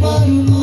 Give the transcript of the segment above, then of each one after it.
para o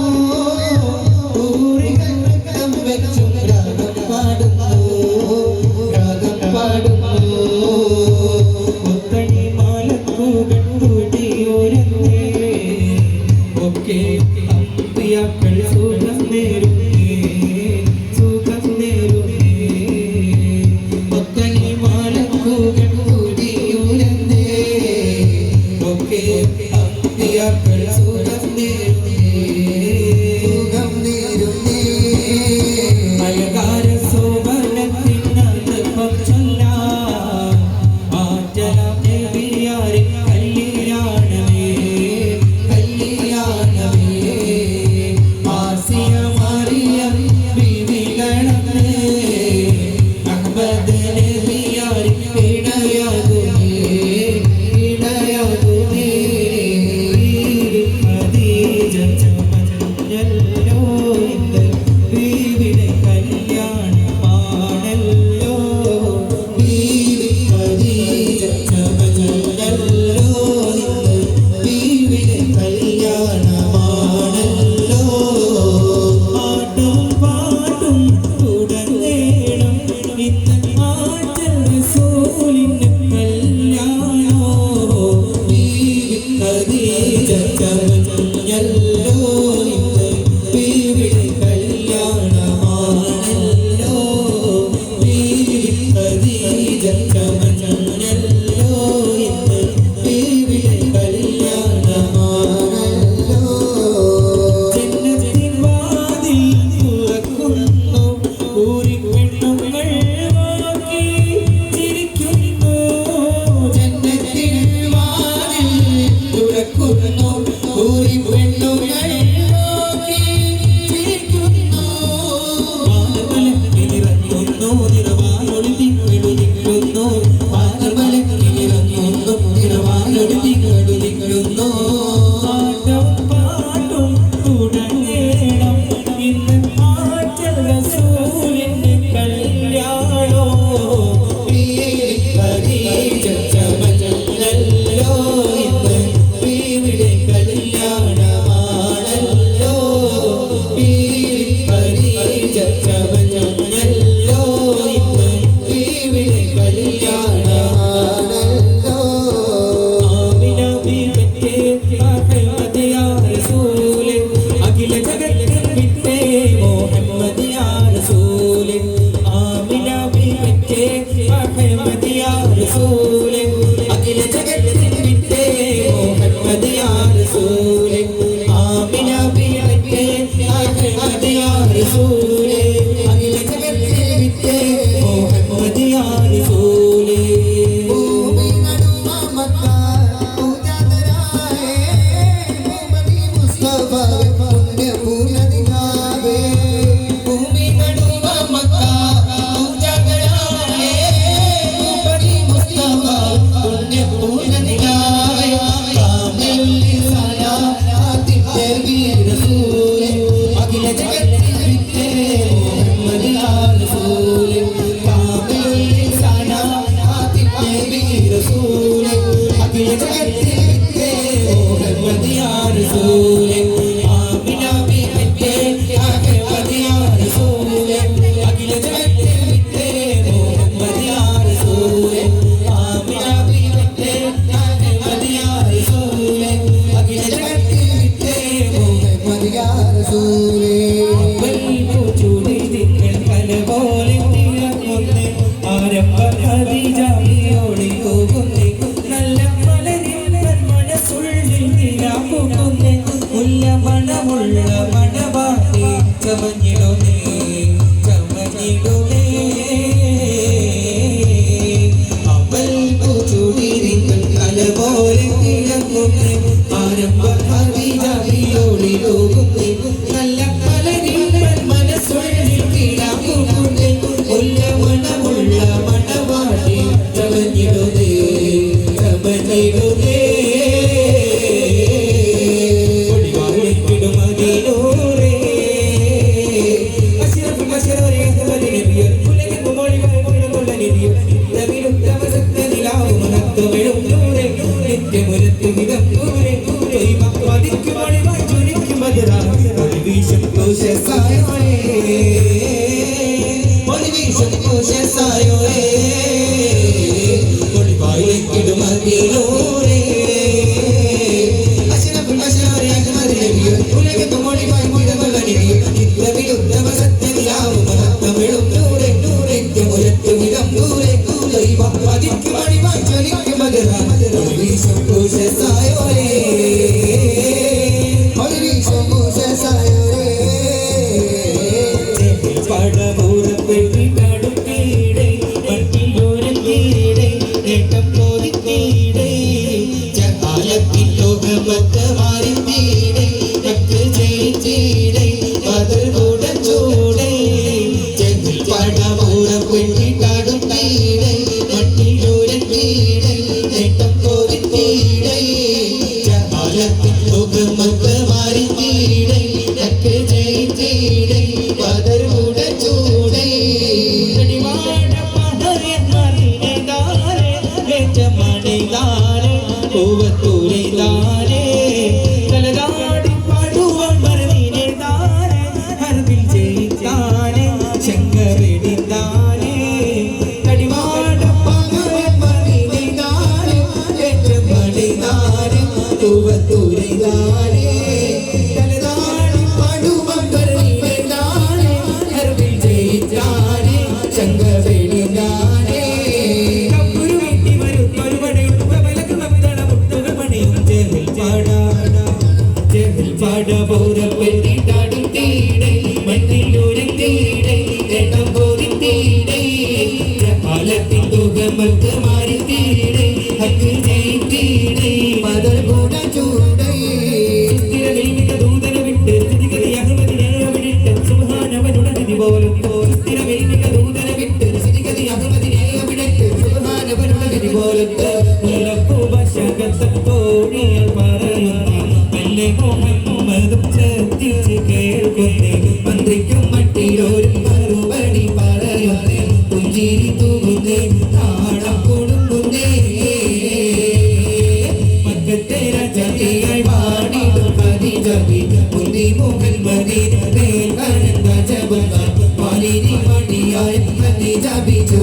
You. പൂവത്തൂരെ താരേ കലകാടി പാടുവാൻ മറുനീനെ താരേ അറിവിൽ ജയിത്താനേ ചെങ്കവെടി താരേ കടിവാട പകവൻ മറുനീനെ പടപൂരപ്പെട്ടി